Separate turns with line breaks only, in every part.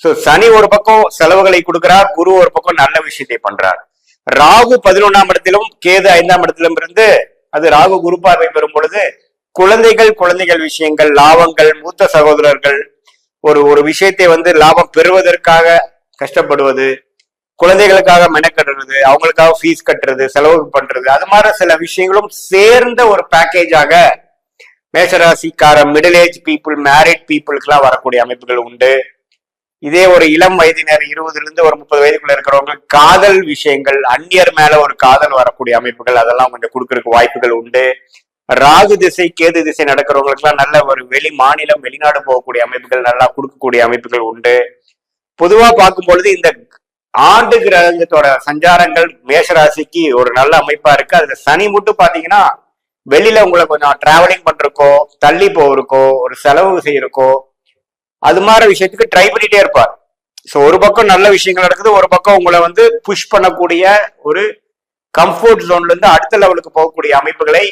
So சனி ஒரு பக்கம் செலவுகளை கொடுக்கிறார் குரு ஒரு பக்கம் நல்ல விஷயத்தை பண்றார். ராகு பதினொன்னாம் இடத்திலும் கேது ஐந்தாம் இடத்திலும் இருந்து அது ராகு குரு பார்வை பெறும் பொழுது குழந்தைகள் குழந்தைகள் விஷயங்கள் லாபங்கள் மூத்த சகோதரர்கள் ஒரு ஒரு விஷயத்தை வந்து லாபம் பெறுவதற்காக கஷ்டப்படுவது குழந்தைகளுக்காக மெனக்கட்டுறது அவங்களுக்காக ஃபீஸ் கட்டுறது செலவு பண்றது அது மாதிரி சில விஷயங்களும் சேர்ந்த ஒரு பேக்கேஜாக மேஷராசிக்கார மிடில் ஏஜ் பீப்புள் மேரிட் பீப்புளுக்குலாம் வரக்கூடிய அமைப்புகள் உண்டு. இதே ஒரு இளம் வயதினர் இருபதுல இருந்து ஒரு முப்பது வயதுக்குள்ள இருக்கிறவங்க காதல் விஷயங்கள் அந்நியர் மேல ஒரு காதல் வரக்கூடிய அமைப்புகள் அதெல்லாம் கொஞ்சம் கொடுக்கறதுக்கு வாய்ப்புகள் உண்டு. ராகு திசை கேது திசை நடக்கிறவங்களுக்குலாம் நல்ல ஒரு வெளி மாநிலம் வெளிநாடு போகக்கூடிய அமைப்புகள் நல்லா கொடுக்கக்கூடிய அமைப்புகள் உண்டு. பொதுவா பார்க்கும் பொழுது இந்த ஆண்டு கிரகத்தோட சஞ்சாரங்கள் மேஷராசிக்கு ஒரு நல்ல அமைப்பா இருக்கு. அதுல சனி மட்டும் பாத்தீங்கன்னா வெளியில உங்களை கொஞ்சம் டிராவலிங் பண்றக்கோ தள்ளி போறக்கோ ஒரு செலவு செய்யறக்கோ அது மாதிரி விஷயத்துக்கு ட்ரை பண்ணிட்டே இருப்பார். ஸோ ஒரு பக்கம் நல்ல விஷயங்கள் நடக்குது ஒரு பக்கம் உங்களை வந்து புஷ் பண்ணக்கூடிய ஒரு கம்ஃபர்ட் ஜோன்ல இருந்து அடுத்த லெவலுக்கு போகக்கூடிய அமைப்புகளை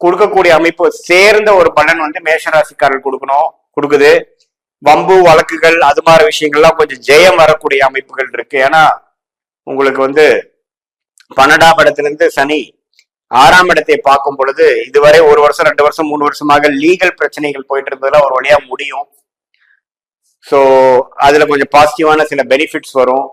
கொடுக்கக்கூடிய அமைப்பு சேர்ந்த ஒரு பலன் வந்து மேஷராசிக்காரர்கள் கொடுக்கணும் கொடுக்குது. வம்பு வழக்குகள் அது மாதிரி விஷயங்கள்லாம் கொஞ்சம் ஜெயம் வரக்கூடிய அமைப்புகள் இருக்கு. ஏன்னா உங்களுக்கு வந்து பன்னெண்டாம் இடத்திலிருந்து சனி ஆறாம் இடத்தை பார்க்கும் பொழுது இதுவரை ஒரு வருஷம் ரெண்டு வருஷம் மூணு வருஷமாக லீகல் பிரச்சனைகள் போயிட்டு இருந்ததுல ஒரு வழியா முடியும். ஸோ அதில் கொஞ்சம் பாசிட்டிவான சில பெனிஃபிட்ஸ் வரும்.